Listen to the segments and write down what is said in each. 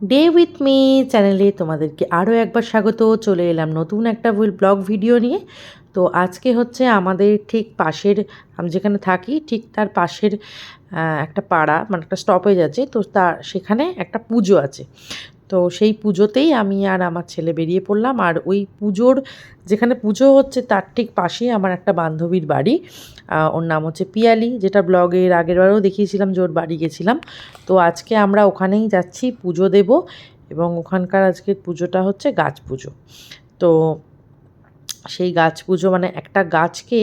Day with me চ্যানেলে তোমাদেরকে আরও একবার স্বাগত। চলে এলাম নতুন একটা ব্লগ ভিডিও নিয়ে। তো আজকে হচ্ছে আমাদের ঠিক পাশের, আমি যেখানে থাকি, ঠিক তার পাশের একটা পাড়া মানে একটা স্টপেজ আছে। তো তার, সেখানে একটা পুজো আছে। তো সেই পুজোতেই আমি আর আমার ছেলে বেরিয়ে পড়লাম। আর ওই পুজোর যেখানে পুজো হচ্ছে তার ঠিক পাশেই আমার একটা বান্ধবীর বাড়ি। ওর নাম হচ্ছে পিয়ালি, যেটা ব্লগের আগেরবারও দেখিয়েছিলাম যে ওর বাড়ি গেছিলাম। তো আজকে আমরা ওখানেই যাচ্ছি, পুজো দেব এবং ওখানকার আজকের পুজোটা হচ্ছে গাছ পুজো। তো সেই গাছ পুজো মানে একটা গাছকে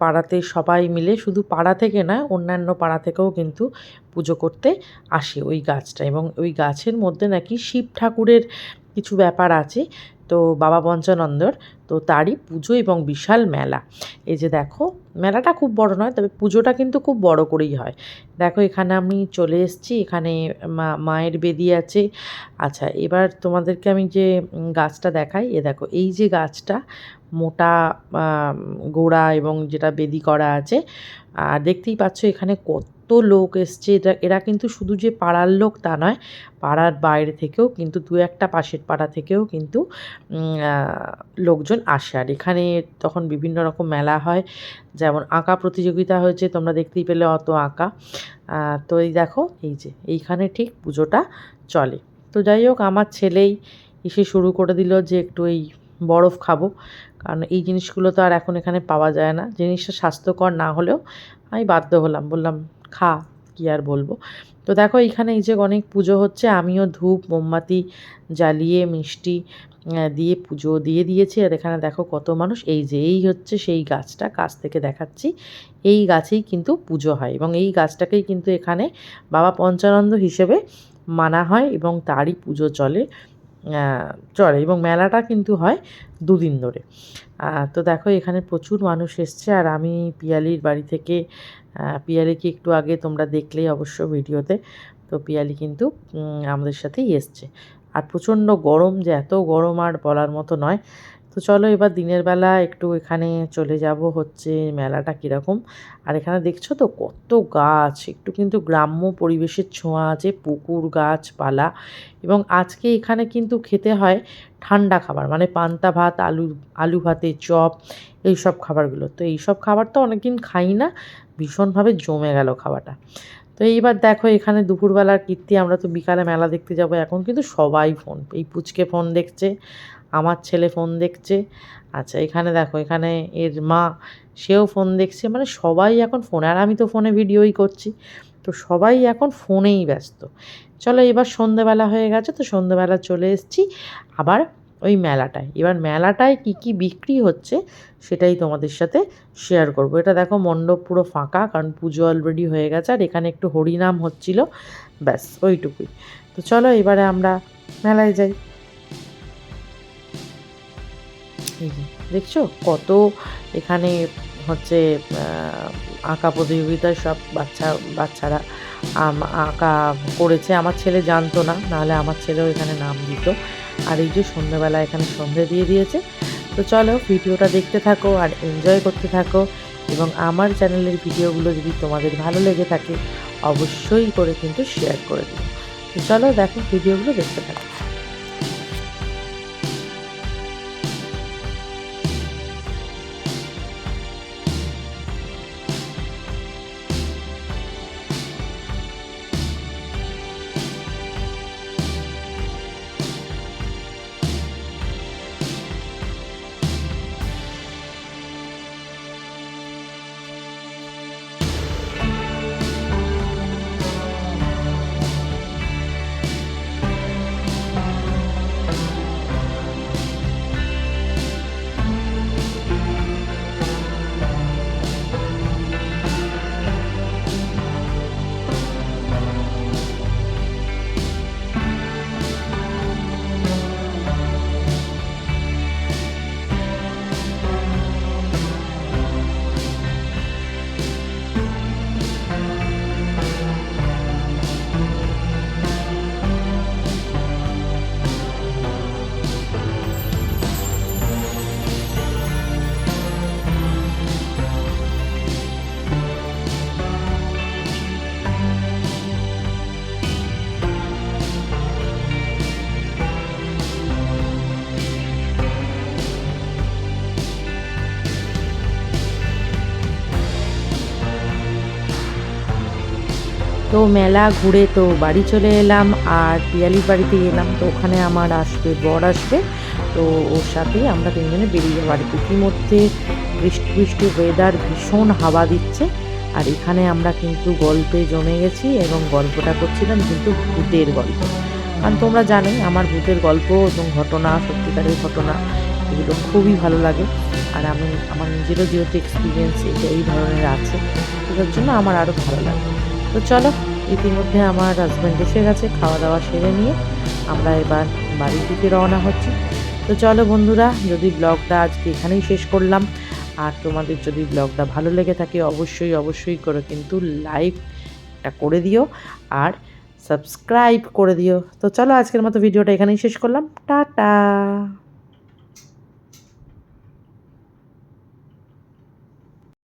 পাড়াতে সবাই মিলে শুধু পাড়া থেকে না, অন্যান্য পাড়া থেকেও কিন্তু পুজো করতে আসে ওই গাছটা। এবং ওই গাছের মধ্যে নাকি শিব ঠাকুরের কিছু ব্যাপার আছে। তো বাবা পঞ্চানন্দর তো তারই পুজো এবং বিশাল মেলা। এই যে দেখো মেলাটা খুব বড় নয়, তবে পুজোটা কিন্তু খুব বড় করেই হয়। দেখো, এখানে আমি চলে এসেছি, এখানে মায়ের বেদি আছে। আচ্ছা এবার তোমাদেরকে আমি যে গাছটা দেখাই, এ দেখো, এই যে গাছটা মোটা গোড়া এবং যেটা বেদি করা আছে। আর দেখতেই পাচ্ছ এখানে কত লোক এসছে। এটা এরা কিন্তু শুধু যে পাড়ার লোক তা নয়, পাড়ার বাইরে থেকেও কিন্তু দু একটা পাশের পাড়া থেকেও কিন্তু লোকজন আসে। আর এখানে তখন বিভিন্ন রকম মেলা হয়। যেমন আঁকা প্রতিযোগিতা হয়েছে, তোমরা দেখতেই পেলে অত আঁকা। তো এই দেখো, এই যে, এইখানে ঠিক পুজোটা চলে। তো যাই হোক, আমার ছেলেই এসে শুরু করে দিল যে একটু এই বরফ খাব। কারণ এই জিনিসগুলো তো আর এখন এখানে পাওয়া যায় না। জিনিসটা স্বাস্থ্যকর না হলেও আমি বাধ্য হলাম। বললাম, খা, কি আর বলব? তো দেখো এইখানে এই যে অনেক পুজো হচ্ছে, আমিও ধূপ, মোমবাতি জ্বালিয়ে, মিষ্টি দিয়ে পুজো দিয়ে দিয়েছি। আর এখানে দেখো কত মানুষ। এই যে, এই হচ্ছে সেই গাছটা, কাছ থেকে দেখাচ্ছি। এই গাছেই কিন্তু পুজো হয় এবং এই গাছটাকেই কিন্তু এখানে বাবা পঞ্চানন্দ হিসেবে মানা হয় এবং তারই পুজো চলে। চলে এবং মেলাটা কিন্তু হয় দুদিন ধরে। তো দেখো এখানে প্রচুর মানুষ এসছে আর আমি পিয়ালির বাড়ি থেকে পিয়ালিকে একটু আগে তোমরা দেখলেই অবশ্য ভিডিওতে, তো পিয়ালি কিন্তু আমাদের সাথেই এসছে। আর প্রচণ্ড গরম যে এত গরম আর বলার মতো নয় তো চলো এবার দিনের বেলা একটু এখানে চলে যাব হচ্ছে মেলাটা কীরকম। আর এখানে দেখছ তো কত গাছ, একটু কিন্তু গ্রাম্য পরিবেশের ছোঁয়া আছে, পুকুর গাছপালা এবং আজকে এখানে কিন্তু খেতে হয় ঠান্ডা খাবার মানে পান্তা ভাত, আলু আলু ভাতে চপ, এই সব খাবারগুলো। তো এই সব খাবার তো অনেকদিন খাই না, ভীষণভাবে জমে গেল খাওয়াটা তো এইবার দেখো এখানে দুপুরবেলার কীর্তি, আমরা তো বিকালে মেলা দেখতে যাব এখন, কিন্তু সবাই ফোন এই পুচকে ফোন দেখছে। আমার ছেলে ফোন দেখছে। আচ্ছা এখানে দেখো, এখানে এর মা, সেও ফোন দেখছে। মানে সবাই এখন ফোনে, আর আমি তো ফোনে ভিডিওই করছি। তো সবাই এখন ফোনেই ব্যস্ত। চলো, এবার সন্ধেবেলা হয়ে গেছে, তো সন্ধেবেলা চলে এসেছি আবার ওই মেলাটায়। এবার মেলাটায় কি কি বিক্রি হচ্ছে, সেটাই তোমাদের সাথে শেয়ার করব। এটা দেখো, মণ্ডপ পুরো ফাঁকা, কারণ পুজো অলরেডি হয়ে গেছে, আর এখানে একটু হরিনাম হচ্ছিল। ব্যাস, ওইটুকুই। তো চলো, এবারে আমরা মেলায় যাই। দেখছ? কত এখানে হচ্ছে আঁকা প্রতিযোগিতায় সব বাচ্চা, বাচ্চারা আঁকা করেছে। আমার ছেলে জানতো না, নাহলে আমার ছেলেও এখানে নাম দিত। আর এই যে সন্ধ্যেবেলা এখানে সন্ধে দিয়ে দিয়েছে। তো চলো ভিডিওটা দেখতে থাকো আর এনজয় করতে থাকো। এবং আমার চ্যানেলের ভিডিওগুলো যদি তোমাদের ভালো লেগে থাকে, অবশ্যই করে কিন্তু শেয়ার করে দিও। তো চলো দেখো ভিডিওগুলো দেখতে থাকো। তো মেলা ঘুরে তো বাড়ি চলে এলাম আর পিয়ালির বাড়িতে এলাম, তো ওখানে আমার আসবে, বর আসবে। তো ওর সাথেই আমরা তিনজনে বেরিয়ে বাড়িতে ইতিমধ্যে বৃষ্টি বৃষ্টি ওয়েদার ভীষণ হাওয়া দিচ্ছে। আর এখানে আমরা কিন্তু গল্পে জমে গেছি এবং গল্পটা করছিলাম কিন্তু ভূতের গল্প। কারণ তোমরা জানোই, আমার ভূতের গল্প এবং ঘটনা, সত্যিকারের ঘটনা এগুলো খুবই ভালো লাগে। আর আমি, আমার নিজেরও যেহেতু এক্সপিরিয়েন্স এটা এই ধরনের আছে তার জন্য আমার আরও ভালো লাগে। তো চলো, ইতিমধ্যে আমার হাজব্যান্ড এসে গেছে খাওয়া দাওয়া সেরে নিয়ে আমরা এবার বাড়ির দিকে রওনা হচ্ছি। তো চলো বন্ধুরা, যদি ব্লগটা আজকে এখানেই শেষ করলাম, আর তোমাদের যদি ব্লগটা ভালো লেগে থাকে, অবশ্যই অবশ্যই করে কিন্তু লাইকটা করে দিও, আর সাবস্ক্রাইব করে দিও। তো চলো, আজকের মতো ভিডিওটা এখানেই শেষ করলাম। টাটা!